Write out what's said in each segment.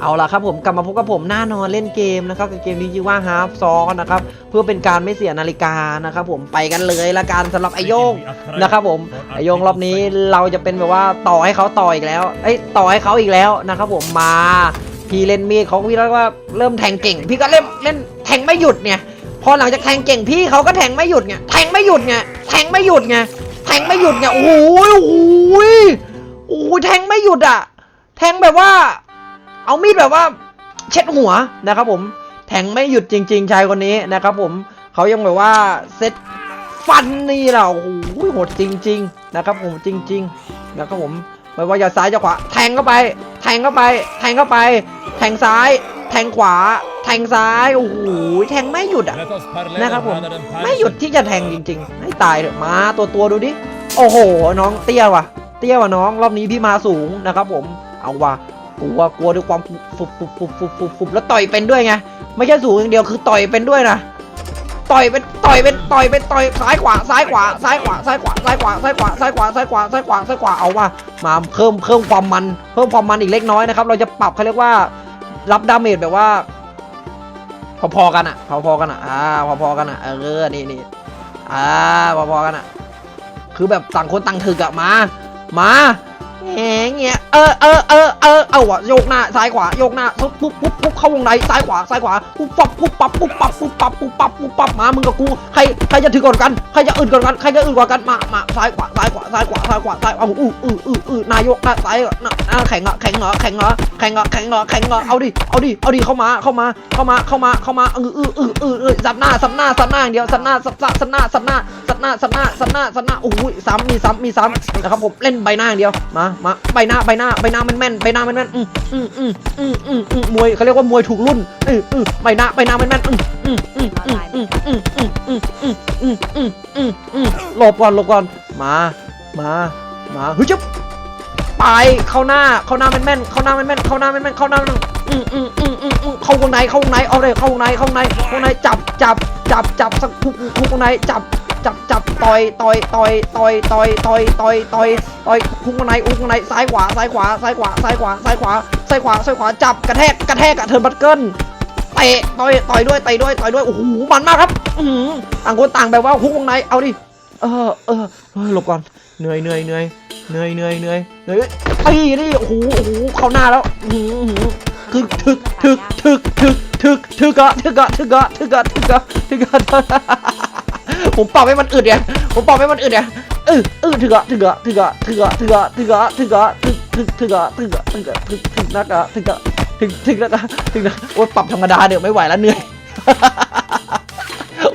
เอาล่ะครับผมกลับมาพบกับผมหน้านอนเล่นเกมนะครับกับเกมนี้ชื่อว่า Half s o นะครับเพื่อเป็นการไม่เสียนาฬิกานะครับผมไปกันเลยละกันสำหรับไอโยงนะครับผมไอโยงรอบนี้เราจะเป็นแบบว่าต่อให้เขาต่ออีกแล้วเอ้ต่อให้เขาอีกแล้วนะครับผมมาพี่เล่นมีดเขาพี่แล้วว่าเริ่มแทงเก่ง พี่ก็เล่นเล่นแทงไม่หยุดเนี่ยพอหลังจากแทงเก่งพี่เขาก็แทงไม่หยุดไงแทงไม่หยุดไงแทงไม่หยุดไงแทงไม่หยุดไงโอ้โหโอ้โหโอ้โหแทงไม่หยุดอะ แทงแบบว่า เอามีดแบบว่า เช็ดหัวนะครับผมแทงไม่หยุดจริง ๆชายคนนี้นะครับผมเขายังแบบว่าเซ็ตฟันนี่แหละโอ้โหโหดจริง ๆ นะครับผมจริงๆนะครับผมไม่ว่าจะซ้ายจะขวา แทงเข้าไป แทงเข้าไป แทงเข้าไป แทงซ้าย แทงขวา แทงซ้ายโอ้โหแทงไม่หยุดอะนะครับผมไม่หยุดที่จะแทงจริง ๆ ให้ตายเถอะมาตัวตัวดูดิโอ้โห น้องเตี้ยว่ะ เตี้ยว่ะน้องรอบนี้พี่มาสูงนะครับผม เอาว่ะกลัวกลัวด้วยความฟุบฟุบฟุบฟุบฟุบฟุบแล้วต่อยเป็นด้วยไงไม่ใช่สูงอย่างเดียวคือต่อยเป็นด้วยนะต่อยเป็นต่อยเป็นต่อยเป็นต่อยซ้ายขวาซ้ายขวาซ้ายขวาซ้ายขวาซ้ายขวาซ้ายขวาซ้ายขวาซ้ายขวาซ้ายขวาซ้ายขวาเอาว่ะมาเพิ่มเพิ่มความมัน เพิ่มความมันอีกเล็กน้อยนะครับ เราจะปรับเขาเรียกว่ารับดาเมจแบบว่า พอๆกันอะพอๆกันอะอ่าพอๆกันอะเออนี่นี่อ่าพอๆกันอะคือแบบต่างคนต่างถึกอะมา มา แหงเงี้ย เออเออเออเออเอาวะโยกหน้าซ้ายขวาโยกหน้าปุ๊บปุ๊บปุ๊บปุ๊บเข้าวงในซ้ายขวาซ้ายขวาปุ๊บปับปุ๊บปับปุ๊บปับปุ๊บปับปุ๊บปับปุ๊บปับมามึงกับกูใครใครจะถึงก่อนกันใครจะอื่นก่อนกันใครจะอื่นกว่ากันมามาซ้ายขวาซ้ายขวาซ้ายขวาซ้ายขวาซ้ายเอาอู้อู้อู้อู้นายกหน้าซ้ายหน้าแข็งเหรอแข็งเหรอแข็งเหรอแข็งเหรอแข็งเหรอแข็งเหรอเอาดิเอาดิเอาดิเข้ามาเข้ามาเข้ามาเข้ามาเข้ามาออเออเออเออเออสับหน้าสับหน้าสับหน้าอย่างเดียวสับหน้าสับสับสับหน้าสับหน้าสับหน้าสับหน้าสับหน้าสับหน้าโอ้ยซ้ำมีซ้ำมีซ้ำนะครับผมเล่นใบหน้าอย่างเดียวมามาใบหน้าใบหน้าใบหน้าแม่นแม่นใบหน้าแม่นแม่นอืมอืมอืมอืมอืมอืมมวยเขาเรียกว่ามวยถูกรุ่นอืมอืมใบหน้าใบหน้าแม่นแม่นอืมอืมอืมอืมอืมอืมอืมอืมอืมอืมอืมอืมอืมหลบก่อนหลบก่อนมามามาเฮ้ยจุ๊บไปเข้าหน้าเข้าหน้าแม่นแม่นเข้าหน้าแม่นแม่นเข้าหน้าแม่นแม่นเข้าหน้าแม่นอืมอืมอืมอืมอืมเข้าวงในเข้าวงในเอาเลยเข้าวงในเข้าวงในเข้าวงในจับจับจับจับสักทุกทุกวงในจับ จับจับต่อยต่อยต่อยต่อยต่อยต่อยต่อยต่อยต่อยพุ่งข้างในอุ้งข้างในซ้ายขวาซ้ายขวาซ้ายขวาซ้ายขวาซ้ายขวาซ้ายขวาซ้ายขวาจับกระแทกกระแทกอะเทิร์นบัตเกิลเตะต่อยต่อยด้วยเตะด้วยต่อยด้วยโอ้โหมันมากครับอือหือต่างคนต่างแบบว่าพุ่งข้างในเอาดิเออเออหลบก่อนเหนื่อยเหนื่อยเหนื่อยเหนื่อยเหนื่อยเหนื่อยเหนื่อยไอ้นี่โอ้โหโอ้โหเข้าหน้าแล้วอือหืออื้อหือคือถึกถึกถึกถึกถึกถึกอะถึกอะถึกอะถึกอะถึกอะถึกอะ ผมปรับให้มันอึดเนี่ยผมปรับให้มันอึดเนี่ยเออเออถึกอะถึกอะถึกอะถึกอะถึกอะถึกอะถึกอะถึกถึกถึกอะถึกอะถึกอะถึกถึกนักอะถึกอะถึกถึกนักอะถึกนะโอ้ยปรับธรรมดาเดี๋ยวไม่ไหวแล้วเหนื่อย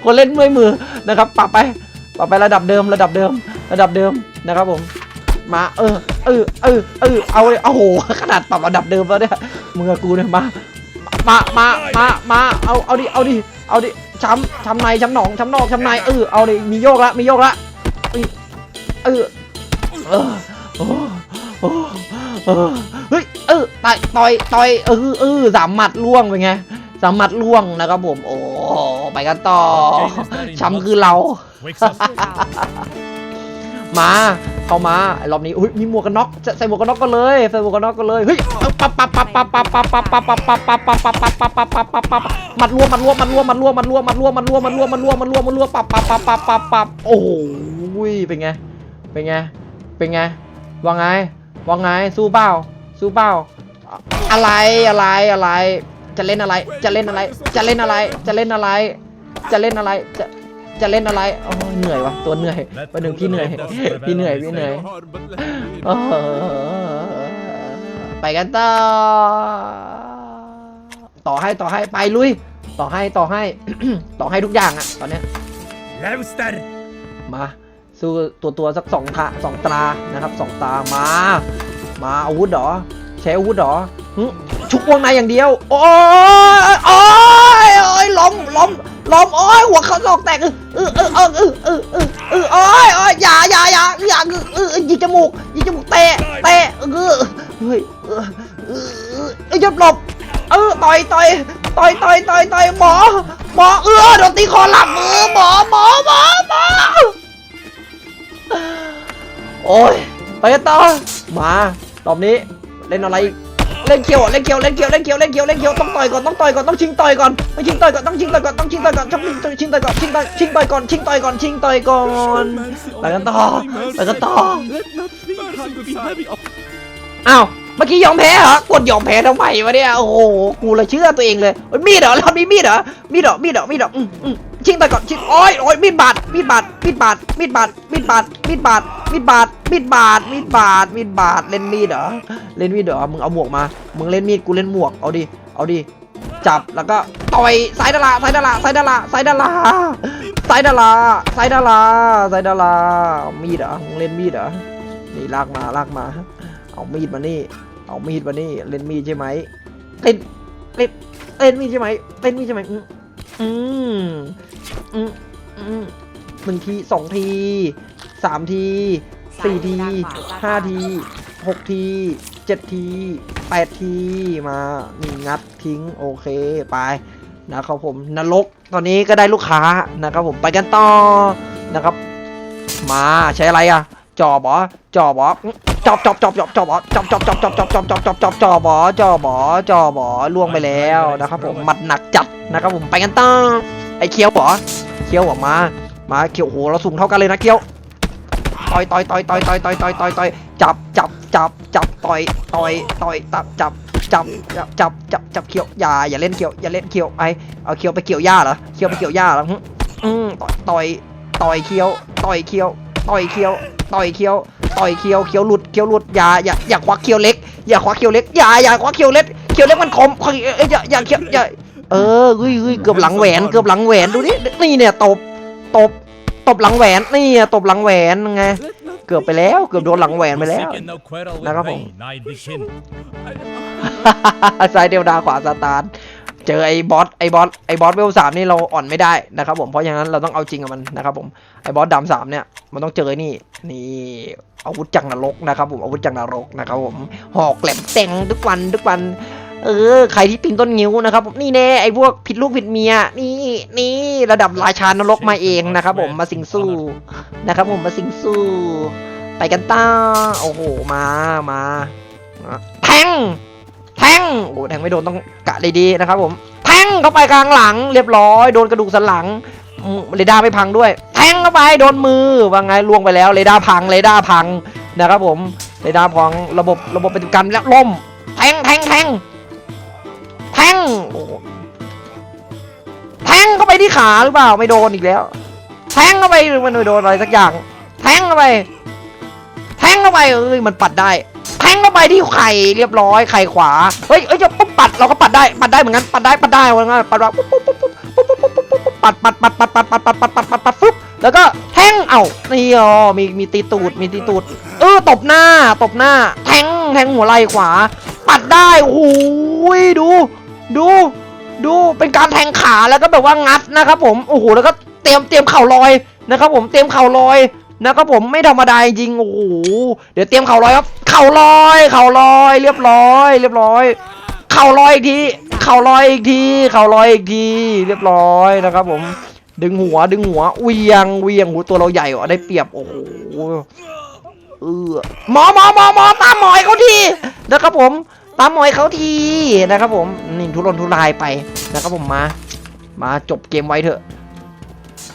คนเล่นเมื่อยมือนะครับ ปรับไปปรับไประดับเดิมระดับเดิม ระดับเดิมนะครับผมมาเออเออเออเออเอาเลยโอ้โหขนาดปรับระดับเดิมแล้วเนี่ยมึงกับกูเนี่ยมามามามามาเอาเอาดิเอาดิเอาดิ ช้ำช้ำในช้ำหนองช้ำนอกช้ำในเออเอาดิมีโยกละมีโยกละเออเออเออโอ้โอ้เออเฮ้ยเออต่อยต่อยต่อยเออเออสามหมัดล่วงเป็นไงสามหมัดล่วงนะครับผมโอ้ไปกันต่อช้ำคือเรา มาเข้ามา รอบนี้อุ้ยมีหมวกกันน็อกใส่หมวกกันน็อกก็เลยใส่หมวกกันน็อกก็เลยเฮ้ยปั๊บปั๊บปั๊บปั๊บปั๊บปั๊บปั๊บปั๊บปั๊บปั๊บปั๊บปั๊บปั๊บปั๊บปั๊บปั๊บปั๊บปั๊บปั๊บมัดรวมมัดรวมมัดรวมมัดรวมมัดรวมมัดรวมมัดรวมมัดรวมมัดรวมมัดรวมมัดรวมปั๊บปั๊บปั๊บปั๊บปั๊บปั๊บโอ้โหเป็นไงเป็นไงเป็นไงว่าไงว่าไงสู้เปล่าสู้เปล่าอะไรอะไรอะไร จะเล่นอะไร จะเล่นอะไร จะเล่นอะไร จะเล่นอะไร จะเล่นอะไรจะ จะเล่นอะไรโอ้ยเหนื่อยวะตัวเหนื่อยประหนึ่งพี่เหนื่อยพี่เหนื่อยพี่เหนื่อยเออไปกันต่อต่อให้ต่อให้ไปลุย ต่อให้ต่อให้ ต่อให้ทุกอย่างอะตอนเนี้ย Lövster! มาสู้ตัวตัวสักสองขาสองตรานะครับสองตามา มาอาวุธเหรอใช้อาวุธเหรอหึชุกวงในอย่างเดียว โอ้ยโอ้ยโอ้ยล้มล้ม ล้มโอ้ยหัวเขาศอกแตกเออเออเออเออเออเออเออโอ้ยโอ้ยอย่าอย่าอย่าอย่าเออเออยิงจมูกยิงจมูกเตะเตะเออเฮ้ยเออเออเออเออหยุดหลบเออต่อยต่อยต่อยต่อยต่อยต่อยหมอหมอเออโดนตีคอหลับมือหมอหมอหมอหมอโอ้ยไปกันต่อมารอบนี้เล่นอะไรอีก เล่นเคียวเล่นเคียวเล่นเคียวเล่นเคียวเล่นเคียวเล่นเคียวต้องต่อยก่อนต้องต่อยก่อนต้องชิงต่อยก่อนต้องชิงต่อยก่อนต้องชิงต่อยก่อนต้องชิงต่อยก่อนต้องชิงต่อยก่อนชิงต่อยชิงต่อยก่อนชิงต่อยก่อนชิงต่อยก่อนไปกันต่อไปกันต่ออ้าวเมื่อกี้ยอมแพ้เหรอกดยอมแพ้ทำไมวะเนี่ยโอ้โหกูเลยเชื่อตัวเองเลยเฮ้ยมีดเหรอเรามีมีดเหรอมีดเหรอมีดเหรอมีดเหรออืมอืม ชิงต่อยก่อนชิงโอ้ยโอ้ยมีดบาดมีดบาดมีดบาดมีดบาดมีดบาดมีดบาดมีดบาดมีดบาดมีดบาดมีดบาดเล่นมีดเหรอเล่นมีดเหรอมึงเอาหมวกมามึงเล่นมีดกูเล่นหมวกเอาดิเอาดิจับแล้วก็ต่อยซ้ายดาราซ้ายดาราซ้ายดาราซ้ายดาราซ้ายดาราซ้ายดาราซ้ายดารามีดเหรอมึงเล่นมีดเหรอนี่ลากมาลากมา เอามีดมานี่ เอามีดมานี่เล่นมีดใช่ไหมเล่นเล่นเล่นมีดใช่ไหมเล่นมีดใช่ไหมอืม อืมอืมหนึ่งทีสองทีสามทีสี่ทีห้าทีหกทีเจ็ดทีแปดทีมานี่งัดทิ้งโอเคไปนะครับผมนรกตอนนี้ก็ได้ลูกค้านะครับผมไปกันต่อนะครับ มาใช้อะไรอะจอบเหรอจอบเหรอจอบจอบจอบจอบจอบเหรอจอบจอบจอบจอบจอบจอบจอบจอบจอบจอบเหรอจอบเหรอจอบเหรอล่วงไปแล้วนะครับผมหมัดหนักจัดนะครับผมไปกันต่อ ไอ้เคี้ยวเหรอเคี้ยวเหรอมา มาเคี้ยวโหเราสูงเท่ากันเลยนะเคี้ยวต่อยต่อยต่อยต่อยต่อยต่อยต่อยต่อยต่อยจับจับจับจับต่อยต่อยต่อยตับจับจับจับจับจับจับเคี้ยวอย่าอย่าเล่นเคี้ยวอย่าเล่นเคี้ยวไอเอาเคี้ยวไปเกี่ยวหญ้าเหรอเคี้ยวไปเกี่ยวหญ้าเหรออืมต่อยต่อยต่อยเคี้ยวต่อยเคี้ยวต่อยเคี้ยวต่อยเคี้ยวต่อยเคี้ยวเคี้ยวหลุดเคี้ยวหลุดอย่าอย่าอย่าควักเคี้ยวเล็กอย่าควักเคี้ยวเล็กอย่าอย่าควักเคี้ยวเล็กเคี้ยวเล็กมันคมเอ้ยเอ้ยอย่าอย่าเคียวอย่า เออเฮ้ยเฮ้ยเกือบหลังแหวนเกือบหลังแหวนดูนี่นี่เนี่ยตบตบตบหลังแหวนนี่อะตบหลังแหวนไง Let nothing เกือบไปแล้วเกือบโดนหลังแหวนไปแล้ว Seeking no quarrel with Nakapo. me, nigh the kin. ซ้ายเดวดาขวาซาตานเจอไอ้บอสไอ้บอสไอ้บอสเวลสามนี่เราอ่อนไม่ได้นะครับผมเพราะอย่างนั้นเราต้องเอาจริงกับมันนะครับผมไอ้บอสดำสามเนี่ยมันต้องเจอไอ้นี่นี่อาวุธจักรนรกนะครับผมอาวุธจักรนรกนะครับผมหอกแหลมเต็งทุกวันทุกวัน เออใครที่ปีนต้นงิ้วนะครับผมนี่แน่ไอ้พวกผิดลูกผิดเมีย นี่นี่ระดับราชานรกมาเองนะครับ ผมมาสิงสู้นะครับ ผมมาสิงสู้ ไปกันต้าโอ้โหมามามาแทงแทงโอ้แทงไม่โดนต้องกะดีๆนะครับ ผมแทงเข้าไปกลางหลัง เรียบร้อยโดนกระดูกสันหลังอืมเรดาร์ไม่พังด้วย แทงเข้าไปโดนมือว่าไงล่วงไปแล้วเรดาร์พังเรดาร์พังนะครับ ผมเรดาร์พังระบบระบบปฏิบัติการแล้วล่มแทงแทงแทง แทงแทงเข้าไปที่ขาหรือเปล่าไม่โดนอีกแล้ว แทงเข้าไปมันไม่โดนอะไรสักอย่าง แทงเข้าไป แทงเข้าไปเอ้ยมันปัดได้ แทงเข้าไปที่ไข่เรียบร้อยไข่ขวาเฮ้ยเอ้ยจะปุ๊บปัดเราก็ปัดได้ปัดได้เหมือนกันปัดได้ปัดได้ว่างั้นปัดว่าปุ๊บปุ๊บปุ๊บปุ๊บปุ๊บปุ๊บปุ๊บปุ๊บปุ๊บปัดปัดปัดปัดปัดปัดปัดปัดปัดปัดปัดปุ๊บแล้วก็แทงเอ้านี่อ๋อมีมีตีตูดมีตีตูดเออตบหน้าตบหน้า แทงแทงหัวไหล่ขวา ปัดได้โอ้โหดู ดู ดูเป็นการแทงขาแล้วก็แบบว่างัดนะครับผมโอ้โหแล้วก็เตรียมเตรียมเข่าลอยนะครับผมเตรียมเข่าลอยนะครับผมไม่ธรรมดาจริงโอ้โหเดี๋ยวเตรียมเข่าลอยครับ เข่าลอย เข่าลอย เรียบร้อย เรียบร้อย เข่าลอยอีกที เข่าลอยอีกที เข่าลอยอีกที เรียบร้อยนะครับ ผม ดึงหัว ดึงหัวเวียงเวียงหูตัวเราใหญ่กว่าได้เปรียบโอ้โหเออหมอหมอหมอหมอตามหมอยเขาทีนะครับผม ตามหมอยเขาทีนะครับผมนี่ทุรนทุรายไปนะครับผมมา มาจบเกมไว้เถอะ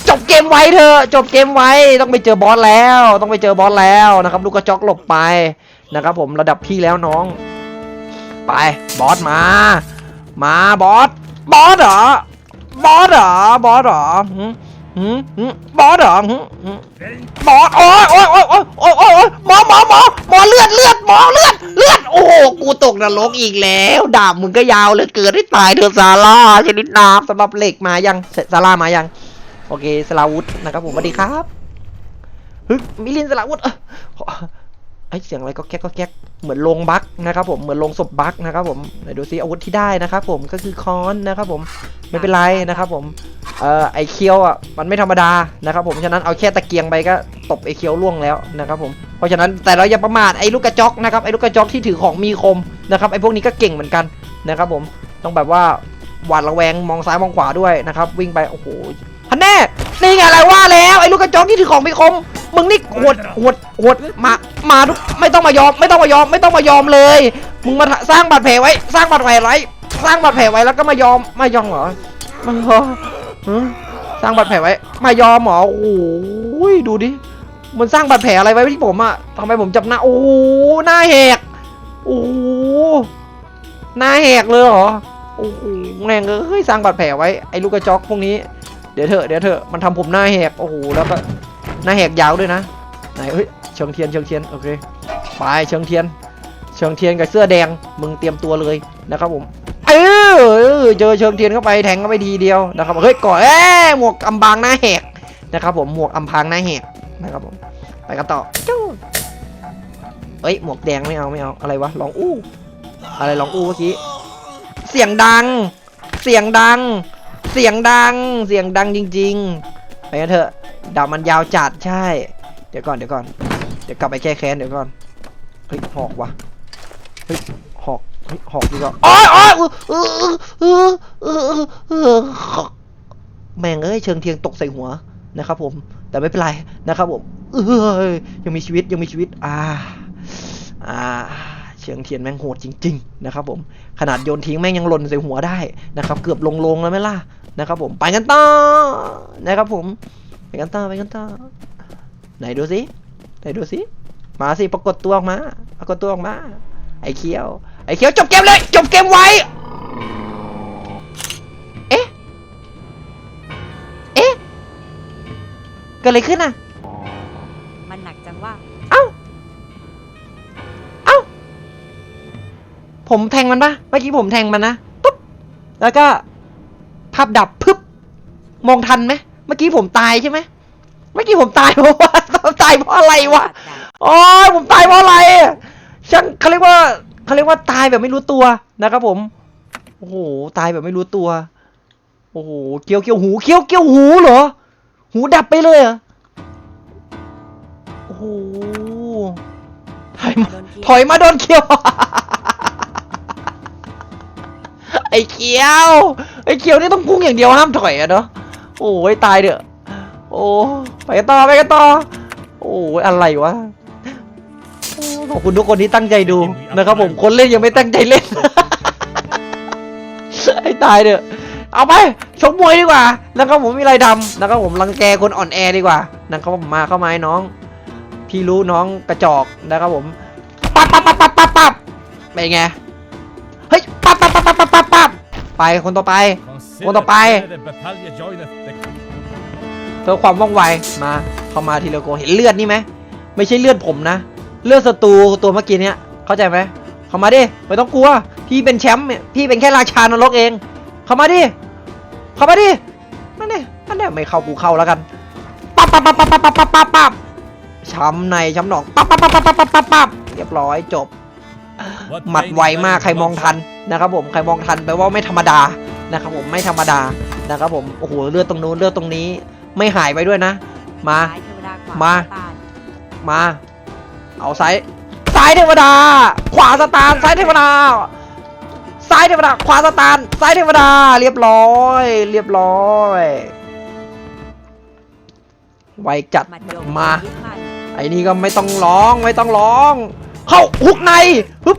จบเกมไว้เถอะจบเกมไว้ต้องไปเจอบอสแล้ว ต้องไปเจอบอสแล้วนะครับ ลูกกระจอกหลบไปนะครับ ผมระดับพี่แล้วน้อง ไปบอสมา มาบอสบอสเหรอบอสเหรอบอสเหรอ หืมหืมบอสเหรอหืมหืมหมอโอ้ยโอ้ยโอ้ยโอ้ยโอ้ยโอ้ยโอ้ยหมอหมอหมอหมอเลือดเลือดหมอเลือดเลือดโอ้โหกูตกนรกอีกแล้วดาบมึงก็ยาวเหลยเกิดได้ตายเถอะซาร่าชนิดน้ำสำหรับเหล็กมายังเสร็จซาร่ามายัง โอเคสลาวุธนะครับผมสวัสดีครับฮึมิลินสลาวุธเออ ไอยเสียงอะไรก็แก๊กก็แก๊กเหมือนลงบักนะครับผมเหมือนลงศพบักนะครับผมไหนดูซิอาวุธที่ได้นะครับผมก็คือค้อนนะครับผมไม่เป็นไรนะครับผมเอ่อไอเคียวอะมันไม่ธรรมดานะครับผมฉะนั้นเอาแค่ตะเกียงไปก็ตบไอเคียวล่วงแล้วนะครับผมเพราะฉะนั้นแต่เราอย่าประมาทไอลูกกระจอกนะครับไอลูกกระจอกที่ถือของมีคมนะครับไอพวกนี้ก็เก่งเหมือนกันนะครับผมต้องแบบว่าหวาดระแวงมองซ้ายมองขวาด้วยนะครับวิ่งไปโอ้โหฮันแน่นี่ไงอะไรว่าแล้วไอลูกกระจอกที่ถือของมีคมมึงนี่หดหดหดมา มาทุกไม่ต้องมายอม ไม่ต้องมายอม ไม่ต้องมายอมเลย มึงมาสร้างบาดแผลไว้ สร้างบาดแผลไว้ สร้างบาดแผลไว้แล้วก็มายอม มายอมเหรอมันเหรอฮะสร้างบาดแผลไว้ มายอมเหรอ โอ้โหดูดิ มันสร้างบาดแผลอะไรไว้ที่ผมอะทำไมผมจับหน้า โอ้หน้าแหก โอ้หน้าแหกเลยเหรอ โอ้แม่งเอ้ยสร้างบาดแผลไว้ ไอ้ลูกกระจอกพวกนี้ เดี๋ยวเถอะ เดี๋ยวเถอะ มันทำผมหน้าแหก โอ้โห แล้วก็ หน้าแหกยาวด้วยนะไหนเฮ้ยเชิงเทียนเชิงเทียนโอเคไปเชิงเทียน เชิงเทียนกับเสื้อแดงมึงเตรียมตัวเลยนะครับผมเออเจอเชิงเทียนเข้าไปแทงเข้าไปทีเดียวนะครับเฮ้ยก่อนเอ้หมวกอำบางหน้าแหกนะครับผมหมวกอำพางหน้าแหกนะครับผมไปกันต่อจู้เอ้ยหมวกแดงไม่เอาไม่เอาอะไรวะลองอู้อะไรลองอู้เมื่อกี้เสียงดัง เสียงดัง เสียงดัง เสียงดังจริง ๆ ไปกันเถอะ ดาบมันยาวจัดใช่ เดี๋ยวก่อนเดี๋ยวก่อน เดี๋ยวกลับไปแก้แค้นเดี๋ยวก่อน เฮ้ยหอกว่ะเฮ้ยหอกเฮ้ยหอกดีกว่าโอ้ยโอ้ยเออเออเออเออเออแม่งเอ้ยเชิงเทียงตกใส่หัวนะครับผม แต่ไม่เป็นไรนะครับผมเอ้ยยังมีชีวิตยังมีชีวิต อ่า อ่า เชิงเทียนแม่งโหดจริง ๆ นะครับผม ขนาดโยนทิ้งแม่งยังหล่นใส่หัวได้นะครับ เกือบลงลงแล้วไหมล่ะนะครับผม ไปกันต่อนะครับผม ไปกันต่อไปกันต่อไหนดูสิไหนดูสิมาสิปรากฏตัวออกมาปรากฏตัวออกมา ไอ้เคียวไอ้เคียวจบเกมเลยจบเกมไวเอ๊ะเอ๊ะเกิดอะไรขึ้นอะมันหนักจังว่าเอ้าเอ้าผมแทงมันปะเมื่อกี้ผมแทงมันนะปุ๊บแล้วก็ภาพดับพึบมองทันไหม เมื่อกี้ผมตายใช่ไหมเมื่อกี้ผมตายเพราะว่าตายเพราะอะไรวะโอ้ยผมตายเพราะอะไรช่างเขาเรียกว่าเขาเรียกว่าตายแบบไม่รู้ตัวนะครับผมโอ้โหตายแบบไม่รู้ตัว โอ้โหเกี่ยวเกี่ยวหูเกี่ยวเกี่ยวหูเหรอ หูดับไปเลยเหรอโอ้โหถอยมาโดนเกี่ยวถอยมาโดนเคียวไอ้เคียวไอ้เคียวนี่ต้องพุ่งอย่างเดียวห้ามถอยอะเนาะ โอ้ยตายเด้อโอ้ไปกันต่อไปกันต่อโอ้ยอะไรวะขอบคุณทุกคนที่ตั้งใจดูนะครับผมคนเล่นยังไม่ตั้งใจเล่นให้ตายเด้อเอาไปชกมวยดีกว่านะครับผมมีอะไรดำนะครับผมรังแกคนอ่อนแอดีกว่านะครับผมมาเข้ามาให้น้อง พี่รู้น้องกระจอกนะครับผมปั๊บปั๊บปั๊บปั๊บปั๊บปั๊บเป็นไงเฮ้ยปั๊บปั๊บปั๊บปั๊บปั๊บปั๊บไปคนต่อไป คนต่อไปเพื่อความว่องไวมาเข้ามาทีละโกเห็นเลือดนี่ไหมไม่ใช่เลือดผมนะ เลือดศัตรูตัวเมื่อกี้เนี้ยเข้าใจไหมเข้ามาดิไม่ต้องกลัวพี่เป็นแชมป์เนี่ยพี่เป็นแค่ราชานรกเอง เข้ามาดิเข้ามาดินั่นเนี่ยนั่นเนี่ยไม่เข้ากูเข้าแล้วกันปั๊บปั๊บปั๊บปั๊บปั๊บปั๊บปั๊บปั๊บช้ำในช้ำหนองปั๊บปั๊บปั๊บปั๊บปั๊บปั๊บปั๊บปั๊บเรียบร้อยจบหมัดไวมากใครมองทันนะครับผมใครมองทันแปลว่าไม่ธรรมดา นะครับผมไม่ธรรมดานะครับผมโอ้โหเลือดตรงนู้นเลือดตรงนี้ ไม่หายไปด้วยนะ มาซ้ายเทวดาขวามาตาลมา เอาซ้ายซ้ายเทวดา ขวาสตาร์ซ้ายเทวดาซ้ายเทวดาขวาสตาร์ซ้ายเทวดา เรียบร้อย เรียบร้อยไวจัดหมัดโยมมายึดมั่นไอ้นี่ก็ไม่ต้องร้องไม่ต้องร้อง เข้าฮุกในฮึบ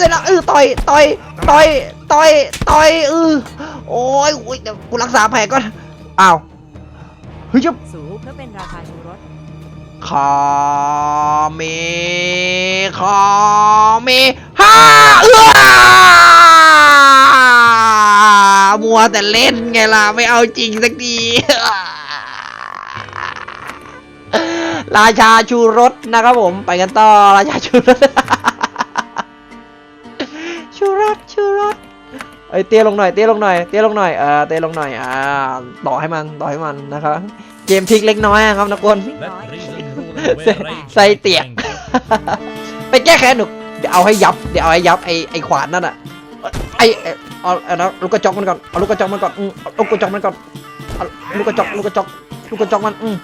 ใส่หน้ามันบีมใส่หน้าเออต่อยต่อยต่อยต่อยต่อยเออโอ้ยโอ้ยเดี๋ยวกูรักษาแผลก่อนอ้าวเฮ้ยจะสูเพื่อเป็นราคาชูรสคาเมคาเมฮ่าเอื้อมัวแต่เล่นไงล่ะไม่เอาจริงสักทีราชาชูรสนะครับผม ไปกันต่อราชาชูรส ชูรสชูรสเอ้ยเตี้ยลงหน่อยเตี้ยลงหน่อยเตี้ยลงหน่อยเออเตี้ยลงหน่อยอ่าต่อให้มันต่อให้มันนะครับเกมพลิกเล็กน้อยครับนักกวนใส่เตียกไปแก้แค้นหนูเดี๋ยวเอาให้ยับเดี๋ยวเอาให้ยับไอไอขวานนั่นอะไอเอ่อเอาเอาลูกกระจอกมันก่อนเอาลูกกระจอกมันก่อนอืมลูกกระจอกมันก่อนเอาลูกกระจอกลูกกระจอกลูกกระจอกมันอืม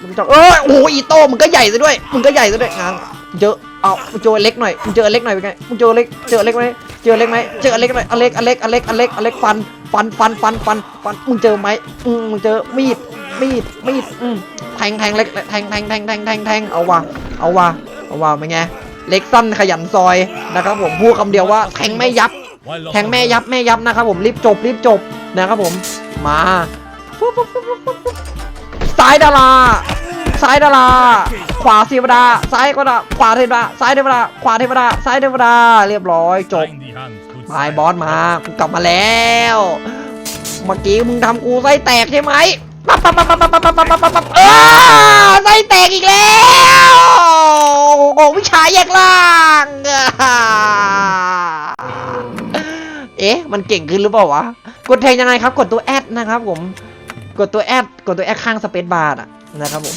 ลูกกระจอกเอ้ยโอ้โหอีโต้มึงก็ใหญ่ซะด้วยมึงก็ใหญ่ซะด้วยงานเจอเอาเจอเล็กหน่อยเจอเล็กหน่อยเป็นไงเจอเล็กเจอเล็กไหม เจอเล็กไหมเจอเล็กหน่อเล็กอเล็กอเล็กอเล็กอเล็กฟันฟันฟันฟันฟันฟันมึงเจอไหมอืมมึงเจอมีดมีดมีดอืมแทงแทงเล็กแทงแทงแทงแทงแทงแทงเอาว่ะเอาว่ะเอาว่ะเป็นไงเล็กสั้นขยันซอยนะครับผมพูดคำเดียวว่าแทงไม่ยับ แทงแม่ยับแม่ยับนะครับผมรีบจบรีบจบนะครับผมมาไซ้ายดารา ซ้ายดาราขวาเทวดา ซ้ายก็ดาขวาเทวดา ซ้ายเทวดา ขวาเทวดา ซ้ายเทวดา เรียบร้อยจบบายบอสมากูกลับมาแล้ว เมื่อกี้มึงทำกูไส้แตกใช่ไหมปั๊บปั๊บปั๊บปั๊บปั๊บปั๊บปั๊บปั๊บปั๊บเออไส้แตกอีกแล้วโอ้วิชาแยกล่าง เอ๊ะ มันเก่งขึ้นหรือเปล่าวะ กดแทงยังไงครับ กดตัวแอดนะครับผม กดตัวแอด กดตัวแอดข้างสเปซบาร์อะนะครับผม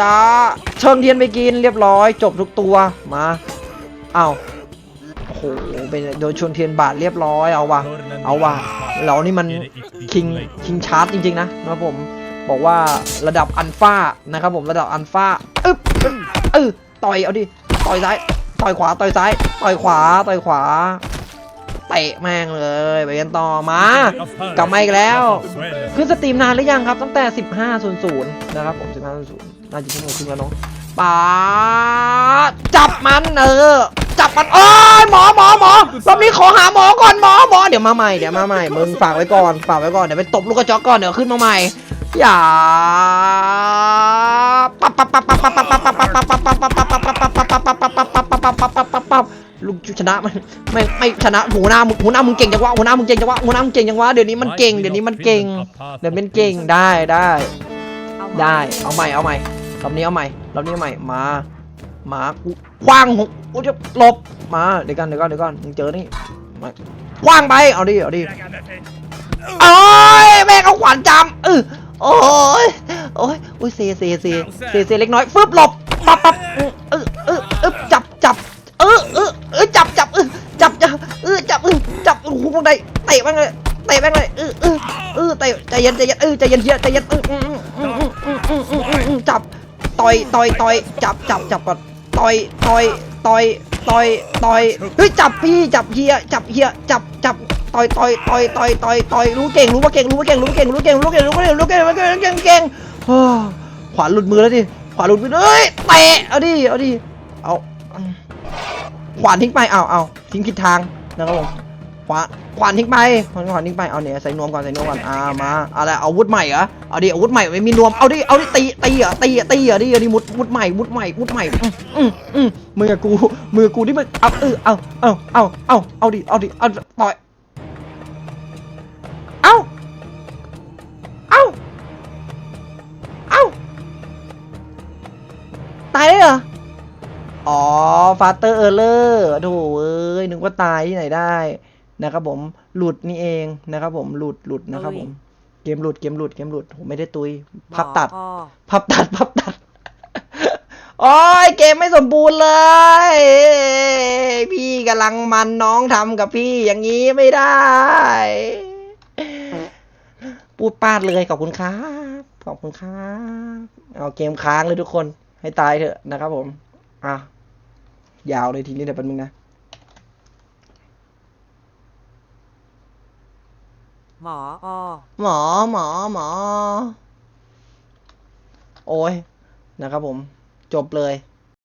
ยาเชิงเทียนไปกินเรียบร้อย จบทุกตัวมาเอาโอ้โหเป็นโดนชนเทียนบาดเรียบร้อยเอาว่ะเอาว่ะเรานี่มันคิงคิงชาร์จจริงๆนะนะครับผมบอกว่าระดับอันฟ้านะครับผมระดับอันฟ้าอึ๊บอึ๊บเออต่อยเอาดิต่อยซ้ายต่อยขวาต่อยซ้ายต่อยขวาต่อยขวาเตะแม่งเลยไปกันต่อมากลับมาอีกแล้ว ขึ้นสตรีมนานหรือยังครับ ตั้งแต่ 15.00 นะครับผม 15.00 น่าจะชั่วโมงครึ่งแล้วเนาะป๋าจับมันเออ จับมันโอ้ยหมอหมอหมอรอบนี้ขอหาหมอก่อนหมอหมอเดี๋ยวมาใหม่เดี๋ยวมาใหม่มึงฝากไว้ก่อนฝากไว้ก่อนเดี๋ยวไปตบลูกกระจอกก่อนเดี๋ยวขึ้นมาใหม่อย่าปั๊บปั๊บปั๊บปั๊บปั๊บปับปับปับปับปับปับปับปับปับปับปับปับปับปับปับปับปับปับปับลูกชนะมันไม่ไม่ชนะหัวหน้ามึงหัวหน้ามึงเก่งจังวะหัวหน้ามึงเก่งจังวะหัวหน้ามึงเก่งจังวะเดี๋ยวนี้มันเก่งเดี๋ยวนี้มันเก่งเดี๋ยวมันเก่งได้ได้ ได้เอาใหม่เอาใหม่ รอบนี้เอาใหม่รอบนี้เอาใหม่มามากูคว้างหุกูจะหลบมาเดี๋ยวกันเดี๋ยวก่อนเดี๋ยวก่อนมึงเจอนี่มาคว้างไปเอาดิเอาดิโอ้ยแม่งเอาขวานจำเออโอ้ยโอ้ยโอ้ยเซเซเซเซเซเล็กน้อยฟึบหลบปั๊บปั๊บเออเออเออเอจับจับเออเออเออจับจับเออจับจับเออจับเออจับโอ้โหพวกใดเตะแม่งเลยเตะแม่งเลยเออเออเออเตะใจเย็นใจเย็นเออใจเย็นเฮียใจเย็นเออ ต่อยต่อยต่อยจับจับจับก่อนต่อยต่อยต่อยต่อยต่อยเฮ้ยจับพี่จับเฮียจับเฮียจับจับต่อยต่อยต่อยต่อยต่อยต่อยรู้เก่งรู้ว่าเก่งรู้ว่าเก่งรู้ว่าเก่งรู้เก่งรู้เก่งรู้เก่งรู้เก่งรู้เก่งรู้เก่งเก่งขวานหลุดมือแล้วดิขวานหลุดมือเอ้ยเตะเอาดิเอาดิเอาขวานทิ้งไปเอาเอาทิ้งผิดทางนะครับผม ขวาขวานทิ้งไปขวานขวานทิ้งไปเอาเนี่ยใส่นวมก่อนใส่นวมก่อนอ่ามาอะไรอาวุธใหม่เหรอเอาดิอาวุธใหม่ไม่มีนวมเอาดิเอาดิตีตีเหรอะตีอะตีเหรอะดิเอาดิมุดมุดใหม่มุดใหม่มุดใหม่อืมอืมอืมมือกูมือกูที่มึงเอาเออเอาเอาเอาเอาเอาดิเอาดิเอาต่อยเอาเอาเอาตายเลยเหรออ๋อฟาเตอร์เออร์เลอร์โถเอ้ยนึกว่าตายที่ไหนได้ นะครับผมหลุดนี่เองนะครับผมหลุดหลุดนะครับผมเกมหลุดเกมหลุดเกมหลุดโหไม่ได้ตุย พับตัดหมอพับตัดพับตัดโอ้ยเกมไม่สมบูรณ์เลย พี่กำลังมันน้องทำกับพี่อย่างนี้ไม่ได้พูดปาดเลยขอบคุณครับ ขอบคุณครับ เอาเกมค้างเลยทุกคนให้ตายเถอะนะครับผม อะ ยาวเลยทีนี้เดี๋ยวแป๊บนึงนะ หมออหมอหมอหมอ โอ้ยนะครับผม จบเลย